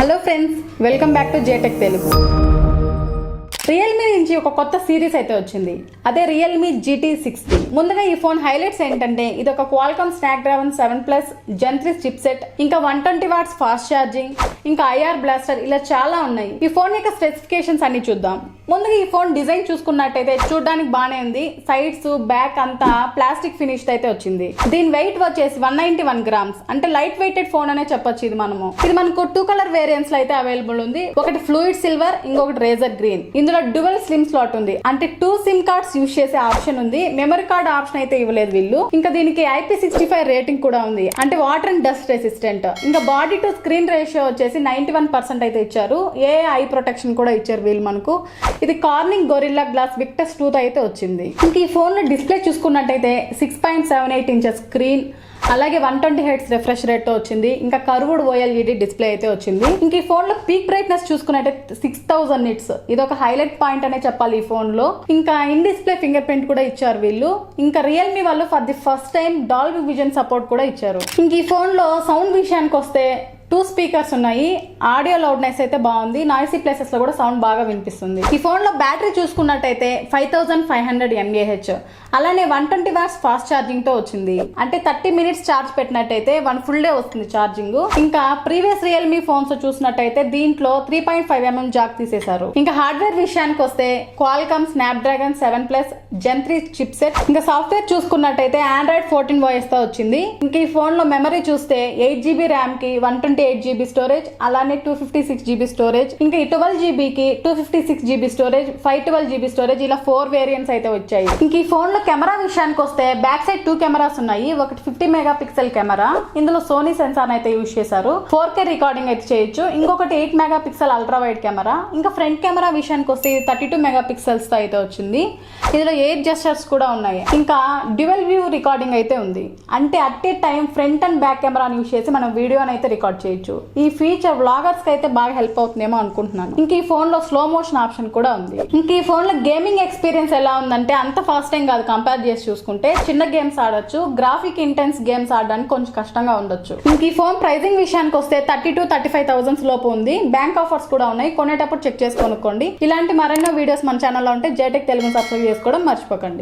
Hello friends welcome back to JTech Telugu Realme నుంచి ఒక కొత్త సిరీస్ అయితే వచ్చింది. అదే రియల్మీ జీటీ సిక్స్టీ ముందుగా ఈ ఫోన్ హైలైట్స్ ఏంటంటే ఇది ఒక Qualcomm Snapdragon seven plus gen chipset chip set ఇంకా one twenty watts fast charging ఇంకా ఐఆర్ బ్లాస్టర్ ఇలా చాలా ఉన్నాయి. ఈ ఫోన్ యొక్క స్పెసిఫికేషన్స్ అన్ని చూద్దాం. ముందుగా ఈ ఫోన్ డిజైన్ చూసుకున్నట్టయితే చూడడానికి బాగానే ఉంది. సైడ్స్ బ్యాక్ అంతా ప్లాస్టిక్ ఫినిష్ అయితే వచ్చింది. దీని వెయిట్ వచ్చేసి వన్ నైన్టీ వన్ గ్రామ్స్ అంటే లైట్ వెయిటెడ్ ఫోన్ అనే చెప్పొచ్చు ఇది మనము. ఇది మనకు టూ కలర్ వేరియంట్స్లో అయితే అవైలబుల్ ఉంది. ఒకటి ఫ్లూయిడ్ సిల్వర్ ఇంకొకటి రేజర్ గ్రీన్ ఇందులో డ్యువల్ స్లిమ్ స్లాట్ ఉంది. అంటే టూ సిమ్ కార్డ్స్ యూజ్ చేసే ఆప్షన్ ఉంది. మెమరీ కార్డ్ ఆప్షన్ అయితే ఇవ్వలేదు వీళ్ళు. ఇంకా దీనికి ఐపీ సిక్స్టీ ఫైవ్ రేటింగ్ కూడా ఉంది. అంటే వాటర్ అండ్ డస్ట్ రెసిస్టెంట్. ఇంకా బాడీ టు స్క్రీన్ రేషియో వచ్చేసి నైన్టీ వన్ పర్సెంట్ అయితే ఇచ్చారు. ఏ ఐ ప్రొటెక్షన్ కూడా ఇచ్చారు వీళ్ళు మనకు. ఇది Corning Gorilla Glass Victus two అయితే వచ్చింది. ఇంక ఈ ఫోన్లో డిస్ప్లే చూసుకున్నట్టయితే six point seven eight inches screen అలాగే వన్ ట్వంటీ హెడ్స్ రిఫ్రెష్ రేట్తో వచ్చింది. ఇంకా కర్వుడ్ ఓఎల్ఈడి డిస్ప్లే అయితే వచ్చింది. ఇంక ఈ ఫోన్లో పీక్ బ్రైట్నెస్ చూసుకున్నట్టయితే సిక్స్ థౌసండ్ నిట్స్. ఇది ఒక హైలైట్ పాయింట్ అనే చెప్పాలి ఈ ఫోన్లో. ఇంకా ఇన్ డిస్ప్లే ఫింగర్ ప్రింట్ కూడా ఇచ్చారు వీళ్ళు. ఇంకా రియల్మీ వాళ్ళు for the first time Dolby Vision support కూడా ఇచ్చారు. ఇంక ఈ ఫోన్లో సౌండ్ విషయానికి వస్తే టూ స్పీకర్స్ ఉన్నాయి. ఆడియో లౌడ్నెస్ అయితే బాగుంది. నాయిసీ ప్లేసెస్లో కూడా సౌండ్ బాగా వినిపిస్తుంది. ఈ ఫోన్లో బ్యాటరీ చూసుకున్నట్టయితే five thousand five hundred MAH అలానే వన్ ట్వంటీ వాట్స్ ఫాస్ట్ ఛార్జింగ్తో వచ్చింది. అంటే థర్టీ మినిట్స్ ఛార్జ్ పెట్టినట్టయితే వన్ ఫుల్ డే వస్తుంది ఛార్జింగ్ ఇంకా ప్రీవియస్ రియల్మీ ఫోన్స్ చూసినట్టయితే దీంట్లో three point five MM jack తీసేశారు. ఇంకా హార్డ్వేర్ విషయానికి వస్తే Qualcomm Snapdragon seven plus gen three chip set ఇంకా సాఫ్ట్వేర్ చూసుకున్నట్టయితే ఆండ్రాయిడ్ ఫోర్టీన్ వాయిస్తో వచ్చింది. ఇంకా ఈ ఫోన్లో మెమరీ చూస్తే eight GB ర్యామ్కి one twenty eight GB storage అలానే two fifty six GB storage ఇంకా ఈ twelve జీబీకి two fifty six GB storage five twelve GB storage ఇలా ఫోర్ వేరియంట్స్ అయితే వచ్చాయి. ఇంక ఈ ఫోన్లో కెమెరా విషయానికి వస్తే బ్యాక్ సైడ్ టూ కెమెరాస్ ఉన్నాయి. ఒకటి ఫిఫ్టీ మెగా పిక్సెల్ కెమెరా ఇందులో సోనీ సెన్సార్ అయితే యూజ్ చేశారు. ఫోర్ కే రికార్డింగ్ అయితే చేయొచ్చు. ఇంకొకటి eight mega pixel ultra wide camera ఇంకా ఫ్రంట్ కెమెరా విషయానికి వస్తే ఇది థర్టీ టూ మెగా పిక్సెల్స్తో అయితే వచ్చింది. ఇందులో ఎయిట్ జెస్టర్స్ కూడా ఉన్నాయి. ఇంకా డ్యువల్ వ్యూ రికార్డింగ్ అయితే ఉంది. అంటే at a time front and back కెమెరాని యూస్ చేసి మనం వీడియోని అయితే రికార్డ్ చేయొచ్చు. ఈ ఫీచర్ వ్లాగర్స్కి అయితే బాగా హెల్ప్ అవుతుందేమో అనుకుంటున్నాను. ఇంక ఈ ఫోన్లో స్లో మోషన్ ఆప్షన్ కూడా ఉంది. ఇంక ఈ ఫోన్లో గేమింగ్ ఎక్స్పీరియన్స్ ఎలా ఉందంటే అంత ఫాస్ట్ ఏం కాదు. కంపేర్ చేసి చూసుకుంటే చిన్న గేమ్స్ ఆడొచ్చు గ్రాఫిక్ ఇంటెన్స్ గేమ్స్ ఆడడానికి కొంచెం కష్టంగా ఉండొచ్చు. ఇంక ఈ ఫోన్ ప్రైసింగ్ విషయానికి వస్తే thirty to thirty five thousands లోపు ఉంది. బ్యాంక్ ఆఫర్స్ కూడా ఉన్నాయి. కొనేటప్పుడు చెక్ చేసి కొనుక్కోండి. ఇలాంటి మరెన్నో వీడియోస్ మన ఛానల్లో ఉంటే జేటెక్ తెలుగు సబ్స్క్రైబ్ చేసుకోవడం మర్చిపోకండి.